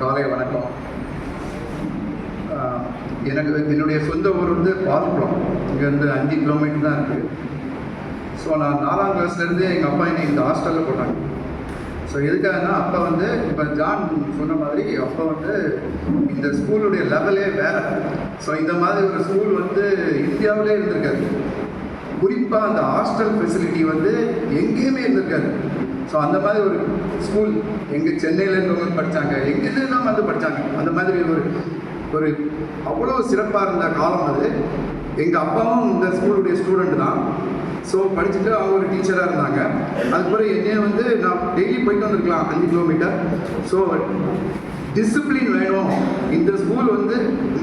காலை வணக்கம். எனக்கு என்னுடைய சொந்த ஊர் வந்து பால்குளம் இங்கேருந்து அஞ்சு கிலோமீட்டர் தான் இருக்குது ஸோ நான் நாலாம் கிளாஸ்லேருந்து எங்கள் அப்பா என்னை இந்த ஹாஸ்டலில் போட்டாங்க. ஸோ எதுக்காகனா அப்போ வந்து இப்போ ஜான் சொன்ன மாதிரி அப்போ வந்து இந்த ஸ்கூலுடைய லெவலே வேறு. ஸோ இந்த மாதிரி ஒரு ஸ்கூல் வந்து இந்தியாவிலே இருந்திருக்காது குறிப்பாக அந்த ஹாஸ்டல் ஃபெசிலிட்டி வந்து எங்கேயுமே இருந்திருக்காது. ஸோ அந்த மாதிரி ஒரு ஸ்கூல் எங்கள் சென்னையில் இருந்தவங்க படித்தாங்க எங்கேருந்து வந்து படித்தாங்க அந்த மாதிரி ஒரு ஒரு அவ்வளோ சிறப்பாக இருந்த காலம் அது. எங்கள் அப்பாவும் இந்த ஸ்கூலுடைய ஸ்டூடெண்ட் தான். ஸோ படிச்சுட்டு அவங்க ஒரு டீச்சராக இருந்தாங்க. அதுக்கப்புறம் என்னைய வந்து நான் டெய்லி போயிட்டு வந்திருக்கலாம் அஞ்சு கிலோமீட்டர் ஸோ டிசிப்ளின் வேணும்.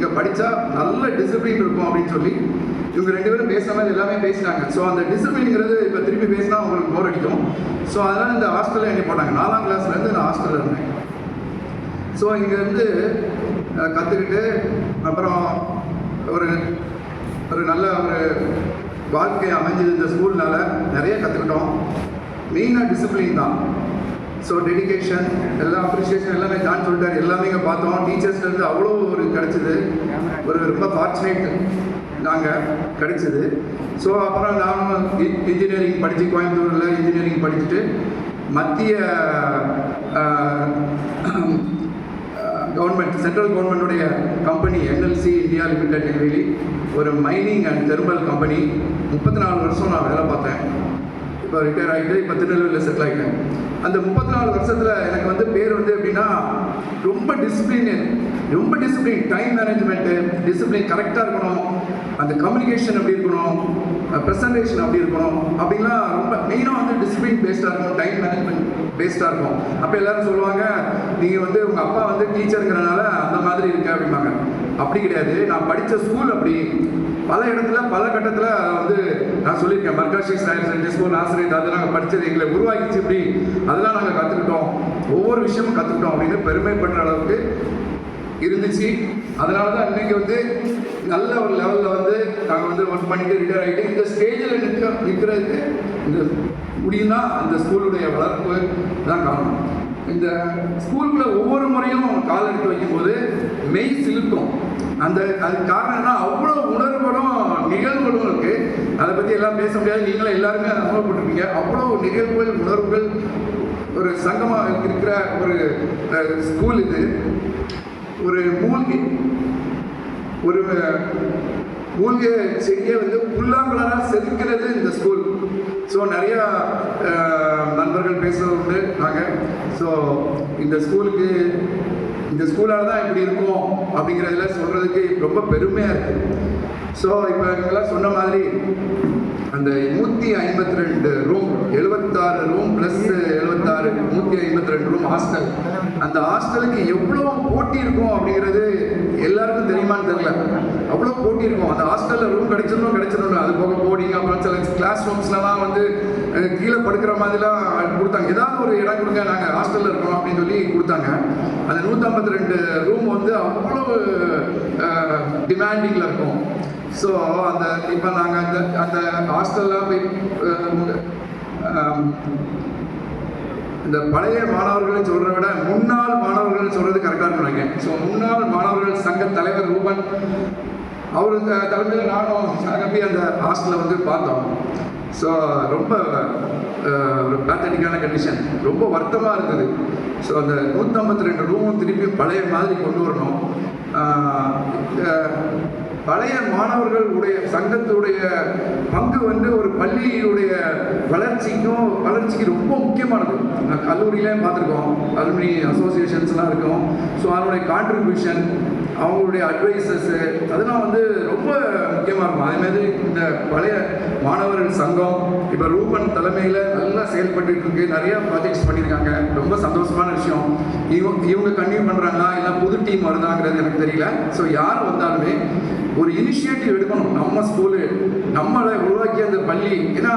இங்கே படித்தா நல்ல டிசிப்ளின் இருக்கும் அப்படின்னு சொல்லி இவங்க ரெண்டு பேரும் பேசுகிற மாதிரி எல்லாமே பேசினாங்க ஸோ அந்த டிசிப்ளின்ங்கிறது இப்போ திருப்பி பேசினா உங்களுக்கு போர் அடிக்கும். ஸோ அதனால் இந்த ஹாஸ்டலில் என்ன போட்டாங்க? நாலாம் கிளாஸ்லேருந்து நான் ஹாஸ்டலில் இருந்தேன். ஸோ இங்கேருந்து கற்றுக்கிட்டு அப்புறம் ஒரு ஒரு நல்ல ஒரு வாழ்க்கை அமைஞ்சது இந்த ஸ்கூல்னால் நிறைய கற்றுக்கிட்டோம் மெயினாக டிசிப்ளின் தான். ஸோ டெடிகேஷன் எல்லாம் அப்ரிஷியேஷன் எல்லாமே தான் சொல்லிட்டார். எல்லாமே இங்கே பார்த்தோம். டீச்சர்ஸ்லேருந்து அவ்வளோ ஒரு கிடச்சிது. ஒரு ரொம்ப ஃபார்ச்சுனேட் நாங்கள் கிடச்சிது. ஸோ அப்புறம் நானும் இன்ஜினியரிங் படித்து கோயம்புத்தூரில் இன்ஜினியரிங் படிச்சுட்டு மத்திய government central கவர்மெண்ட்டுடைய company NLC India limited Neyveli ஒரு மைனிங் அண்ட் தெர்மல் கம்பெனி முப்பத்தி நாலு வருஷம் நான் வேலை பார்த்தேன். இப்போ ரிட்டையர் ஆகிட்டு இப்போ திருநெல்வேலியில் செட்டில் ஆகிட்டேன் அந்த முப்பத்தி நாலு வருஷத்தில் எனக்கு வந்து பேர் வந்து எப்படின்னா ரொம்ப டிசிப்ளின் ரொம்ப டிசிப்ளின் டைம் மேனேஜ்மெண்ட்டு டிசிப்ளின் கரெக்டாக இருக்கணும். அந்த கம்யூனிகேஷன் எப்படி இருக்கணும்? ப்ரெசன்டேஷன் அப்படி இருக்கணும்? அப்படின்லாம் ரொம்ப மெயினாக வந்து டிசிப்ளின் பேஸ்டாக இருக்கும் டைம் மேனேஜ்மெண்ட் பேஸ்டாக இருக்கும் அப்போ எல்லாரும் சொல்லுவாங்க நீங்கள் வந்து உங்கள் அப்பா வந்து டீச்சருங்கிறனால அந்த மாதிரி இருக்கு அப்படிம்பாங்க. அப்படி கிடையாது. நான் படித்த ஸ்கூல் அப்படி. பல இடத்துல பல கட்டத்தில் வந்து நான் சொல்லியிருக்கேன். மர்காஷி ஸ்டைல் சென்ட் ஸ்கூல் ஆசிரியர் அதை நாங்கள் படித்தது எங்களை உருவாக்கிச்சு இப்படி. அதெல்லாம் நாங்கள் கற்றுக்கிட்டோம் ஒவ்வொரு விஷயமும் கற்றுக்கிட்டோம் அப்படின்னு பெருமை பண்ணுற அளவுக்கு இருந்துச்சு. அதனால தான் இன்றைக்கி வந்து நல்ல ஒரு லெவலில் வந்து நாங்கள் வந்து ஒர்க் பண்ணிட்டு ரிட்டையர் ஆகிட்டு இந்த ஸ்டேஜில் நிற்க நிற்கிறதுக்கு இந்த முடியும்னா அந்த ஸ்கூலுடைய வளர்ப்பு தான் காரணம். இந்த ஸ்கூலுக்குள்ள ஒவ்வொரு முறையும் கால் எடுத்து வைக்கும்போது மெய் சிலுக்கும். அந்த அது காரணம் அவ்வளோ உணர்வுகளும் நிகழ்வுகளும் இருக்கு. அதை பற்றி எல்லாம் பேச முடியாது. நீங்களும் எல்லாருமே அனுபவப்பட்டிருப்பீங்க. அவ்வளோ நிகழ்வுகள் உணர்வுகள் ஒரு சங்கமாக இருக்கிற ஒரு ஸ்கூல் இது. ஒரு மூலிகை ஒரு மூலிகை செடியை வந்து புல்லாங்குழலாக செதுக்கிறது இந்த ஸ்கூல். ஸோ நிறையா நண்பர்கள் பேசுறது உண்டு நாங்கள் ஸோ இந்த ஸ்கூலுக்கு இந்த ஸ்கூலால் தான் இப்படி இருக்கும். அப்படிங்கிறதுல சொல்கிறதுக்கு ரொம்ப பெருமையாக இருக்குது ஸோ இப்போ எங்கெல்லாம் சொன்ன மாதிரி அந்த நூற்றி ஐம்பத்தி ரெண்டு ரூம் எழுபத்தாறு ரூம் ப்ளஸ் எழுபத்தாறு நூற்றி ஐம்பத்தி ரெண்டு ரூம் ஹாஸ்டல் அந்த ஹாஸ்டலுக்கு எவ்வளோ போட்டி இருக்கும் அப்படிங்கிறது எல்லாருக்கும் தெரியுமான்னு தெரியல. அவ்வளோ போட்டி இருக்கும். அந்த ஹாஸ்டலில் ரூம் கிடைச்சிடணும் கிடைச்சிடணும். அது போக போர்டிங் அப்புறம் சில கிளாஸ் ரூம்ஸ்லாம் வந்து கீழே படுக்கிற மாதிரிலாம் கொடுத்தாங்க. ஏதாவது ஒரு இடம் கொடுங்க நாங்கள் ஹாஸ்டலில் இருக்கணும் அப்படின்னு சொல்லி கொடுத்தாங்க. அந்த நூற்றம்பத்தி ரெண்டு ரூம் வந்து அவ்வளோ டிமாண்டிங்கில் இருக்கும். ஸோ அந்த இப்போ நாங்கள் அந்த அந்த ஹாஸ்டல்லாம் போய் இந்த பழைய மாணவர்கள் சொல்கிறத விட முன்னாள் மாணவர்கள் சொல்கிறது கரெக்டாக இருக்கும் நினைக்கிறேன். ஸோ முன்னாள் மாணவர்கள் சங்க தலைவர் ரூபன் அவர் இந்த தலைமையில் நானும் நம்பி அந்த ஹாஸ்டலை வந்து பார்த்தோம். ஸோ ரொம்ப பேத்தட்டிக்கான கண்டிஷன் ரொம்ப வருத்தமாக இருக்குது. ஸோ அந்த நூற்றம்பத்தி ரெண்டு ரூமும் திருப்பி பழைய மாதிரி கொண்டு வரணும். பழைய மாணவர்கள் உடைய சங்கத்துடைய பங்கு வந்து ஒரு பள்ளியுடைய வளர்ச்சிக்கும் வளர்ச்சிக்கு ரொம்ப முக்கியமானது. நான் கல்லூரியிலே பார்த்துருக்கோம். அலுமினி அசோசியேஷன்ஸ்லாம் இருக்கும். ஸோ அதனுடைய கான்ட்ரிபியூஷன் அவங்களுடைய அட்வைசஸ்ஸு அதெல்லாம் முக்கியமாக அதே மாதிரி இந்த பழைய மாணவர்கள் சங்கம் இப்போ ரூபன் தலைமையில் நல்லா செயல்பட்டு இருக்கு நிறைய ப்ராஜெக்ட்ஸ் பண்ணியிருக்காங்க. ரொம்ப சந்தோஷமான விஷயம். இவங்க இவங்க கன்டினியூ பண்ணுறாங்களா இல்லை புது டீம் வருதாங்கிறது எனக்கு தெரியல. ஸோ யார் வந்தாலுமே ஒரு இனிஷியேட்டிவ் எடுக்கணும். நம்ம ஸ்கூலு நம்மளை உருவாக்கிய அந்த பள்ளி. ஏன்னா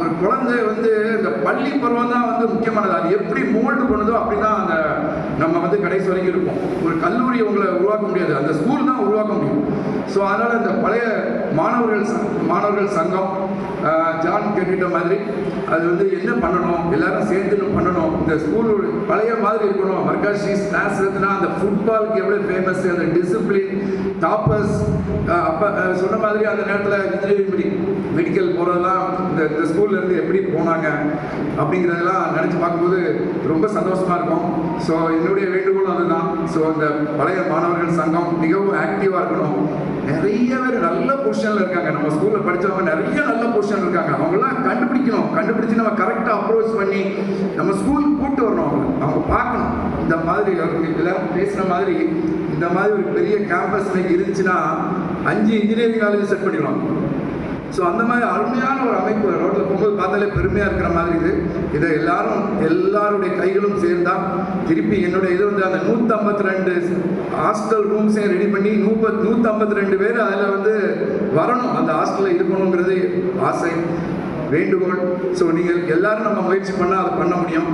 ஒரு குழந்தை வந்து இந்த பள்ளி பருவம் தான் வந்து முக்கியமானது. அது எப்படி மோல்டு பண்ணுதோ அப்படி தான் அந்த நம்ம வந்து கடைசி வரைக்கும் இருப்போம். ஒரு கல்லூரி உங்களை உருவாக்க முடியாது. அந்த ஸ்கூல் தான் உருவாக்க முடியும். ஸோ அதனால் இந்த பழைய மாணவர்கள் மாணவர்கள் சங்கம் ஜான் கேட்டுட்ட மாதிரி அது வந்து என்ன பண்ணணும்? எல்லாரும் சேர்ந்து பண்ணணும். இந்த ஸ்கூல் பழைய மாதிரி இருக்கணும். மர்காஷி ஸ்நாக்ஸ் அந்த ஃபுட்பாலுக்கு எவ்வளோ ஃபேமஸ் அந்த டிசிப்ளின் டாப்பர்ஸ் அப்போ சொன்ன மாதிரி அந்த நேரத்தில் இன்ஜினியரிங் மெடி மெடிக்கல் போகிறதெல்லாம் இந்த இந்த ஸ்கூல்ல இருந்து எப்படி போனாங்க அப்படிங்கிறதெல்லாம் நினச்சி பார்க்கும்போது ரொம்ப சந்தோஷமாக இருக்கும். ஸோ என்னுடைய வேண்டுகோள் அதுதான். ஸோ இந்த பழைய மாணவர்கள் சங்கம் மிகவும் ஆக்டிவாக இருக்கணும். நிறைய பேர் நல்ல பொசிஷனில் இருக்காங்க. நம்ம ஸ்கூலில் படித்தவங்க நிறைய நல்ல பொசிஷன் இருக்காங்க. அவங்களாம் கண்டுபிடிக்கணும். கண்டுபிடிச்சு நம்ம கரெக்டாக அப்ரோச் பண்ணி நம்ம ஸ்கூலுக்கு கூப்பிட்டு வரணும் அவங்க அவங்க பார்க்கணும். இந்த மாதிரி எல்லாரும் பேசுகிற மாதிரி இந்த மாதிரி ஒரு பெரிய கேம்பஸ் இருந்துச்சுன்னா அஞ்சு இன்ஜினியரிங் காலேஜ் செட் பண்ணிடுவாங்க. ஸோ அந்த மாதிரி அருமையான ஒரு அமைப்பு ரோட்டில் போகும்போது பார்த்தாலே பெருமையாக இருக்கிற மாதிரி இது. இதை எல்லாரும் எல்லாருடைய கைகளும் சேர்ந்தால் திருப்பி என்னுடைய இது வந்து அந்த நூற்றம்பத்தி ரெண்டு ஹாஸ்டல் ரூம்ஸையும் ரெடி பண்ணி நூப்பத் நூற்றம்பத்தி ரெண்டு பேர் அதில் வந்து வரணும். அந்த ஹாஸ்டலில் இருக்கணுங்கிறது ஆசை. வேண்டுகோள். ஸோ நீங்கள் எல்லாரும் நம்ம முயற்சி பண்ணால் அதை பண்ண முடியும்.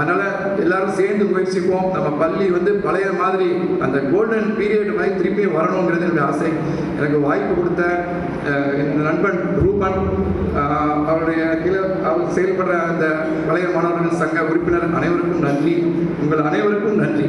அதனால் எல்லாரும் சேர்ந்து முயற்சிப்போம். நம்ம பள்ளி வந்து பழைய மாதிரி அந்த கோல்டன் பீரியட் மாதிரி திருப்பியும் வரணுங்கிறது என்னுடைய ஆசை. எனக்கு வாய்ப்பு கொடுத்த என் இந்த நண்பன் ரூபன் அவருடைய கீழே அவர் செயல்படுற அந்த பழைய மாணவர்கள் சங்க உறுப்பினர் அனைவருக்கும் நன்றி. உங்கள் அனைவருக்கும் நன்றி.